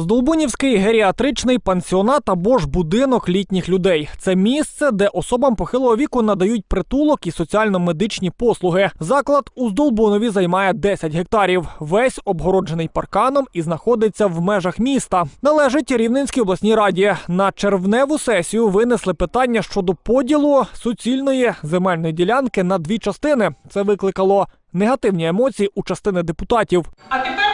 Здолбунівський геріатричний пансіонат або ж будинок літніх людей. Це місце, де особам похилого віку надають притулок і соціально-медичні послуги. Заклад у Здолбунові займає 10 гектарів. Весь обгороджений парканом і знаходиться в межах міста. Належить Рівненській обласній раді. На червневу сесію винесли питання щодо поділу суцільної земельної ділянки на дві частини. Це викликало негативні емоції у частини депутатів. А тепер,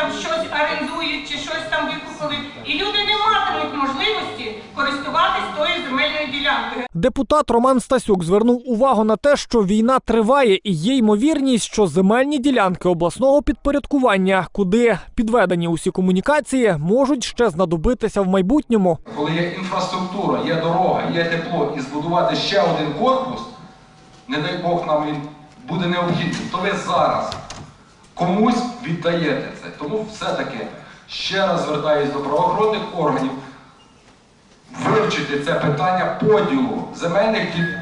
там щось орендують чи щось там викупили. І люди не матимуть можливості користуватись тою земельною ділянкою. Депутат Роман Стасюк звернув увагу на те, що війна триває, і є ймовірність, що земельні ділянки обласного підпорядкування, куди підведені усі комунікації, можуть ще знадобитися в майбутньому. Коли є інфраструктура, є дорога, є тепло і збудувати ще один корпус, не дай Бог нам він буде необхідним, то ви зараз комусь віддаєте це. Тому все-таки ще раз звертаюсь до правоохоронних органів вивчити це питання поділу земельних ділянок.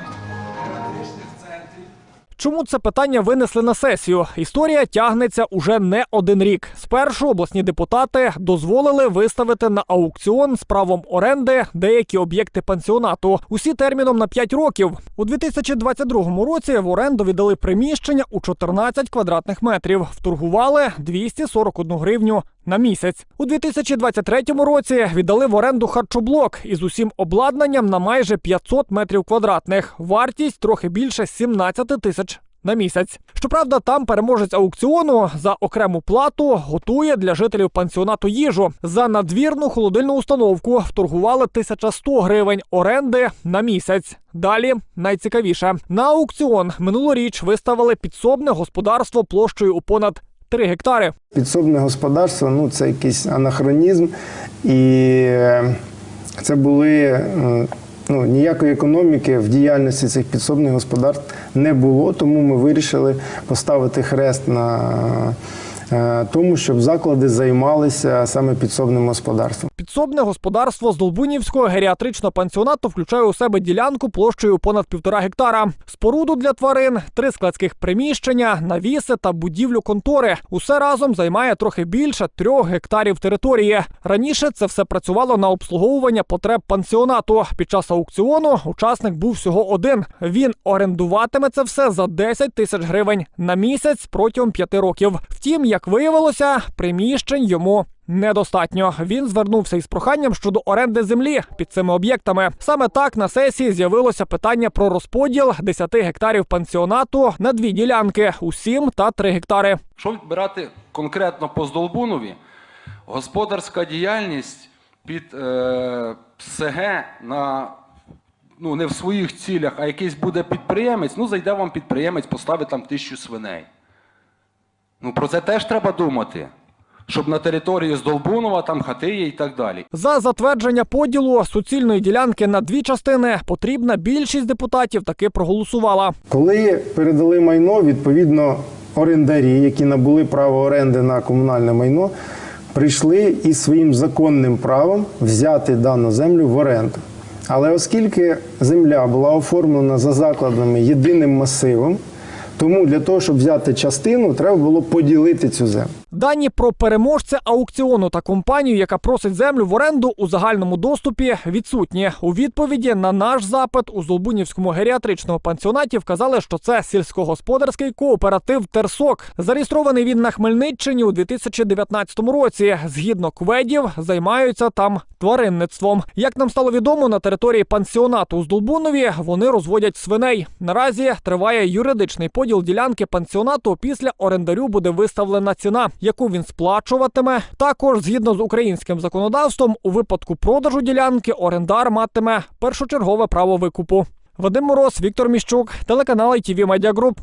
Чому це питання винесли на сесію? Історія тягнеться уже не один рік. Спершу обласні депутати дозволили виставити на аукціон з правом оренди деякі об'єкти пансіонату. Усі терміном на 5 років. У 2022 році в оренду віддали приміщення у 14 квадратних метрів. Вторгували 241 гривню на місяць. У 2023 році віддали в оренду харчоблок із усім обладнанням на майже 500 метрів квадратних. Вартість трохи більше 17 тисяч. На місяць. Щоправда, там переможець аукціону за окрему плату готує для жителів пансіонату їжу. За надвірну холодильну установку вторгували 1100 гривень оренди на місяць. Далі найцікавіше на аукціон минулоріч виставили підсобне господарство площею у понад 3 гектари. Підсобне господарство ну це якийсь анахронізм, і е, це були е, ну, ніякої економіки в діяльності цих підсобних господарств не було, тому ми вирішили поставити хрест на е, тому, щоб заклади займалися саме підсобним господарством. Підсобне господарство з Долбунівського геріатричного пансіонату включає у себе ділянку площею понад півтора гектара, споруду для тварин, три складських приміщення, навіси та будівлю контори. Усе разом займає трохи більше трьох гектарів території. Раніше це все працювало на обслуговування потреб пансіонату. Під час аукціону учасник був всього один. Він орендуватиме це все за 10 тисяч гривень на місяць протягом п'яти років. Втім, як виявилося, приміщень йому Недостатньо. Він звернувся із проханням щодо оренди землі під цими об'єктами. Саме так на сесії з'явилося питання про розподіл 10 гектарів пансіонату на дві ділянки у 7 та 3 гектари. Що брати конкретно по Здолбунові, господарська діяльність під е, СГ на ну, не в своїх цілях, а якийсь буде підприємець, ну зайде вам підприємець, поставить там тисячу свиней. Ну про це теж треба думати. Щоб на території Здолбунова там хати є і так далі. За затвердження поділу суцільної ділянки на дві частини потрібна більшість депутатів таки проголосувала. Коли передали майно, відповідно, орендарі, які набули право оренди на комунальне майно, прийшли із своїм законним правом взяти дану землю в оренду. Але оскільки земля була оформлена за закладами єдиним масивом, тому для того, щоб взяти частину, треба було поділити цю землю. Дані про переможця аукціону та компанію, яка просить землю в оренду у загальному доступі, відсутні. У відповіді на наш запит у Золбунівському геріатричному пансіонаті вказали, що це сільськогосподарський кооператив Терсок. Зареєстрований він на Хмельниччині у 2019 році. Згідно кведів, займаються там тваринництвом. Як нам стало відомо, на території пансіонату у Здолбунові вони розводять свиней. Наразі триває юридичний поділ ділянки пансіонату. Після орендарю буде виставлена ціна, яку він сплачуватиме. Також, згідно з українським законодавством, у випадку продажу ділянки орендар матиме першочергове право викупу. Вадим Мороз, Віктор Міщук, телеканал ITV Media.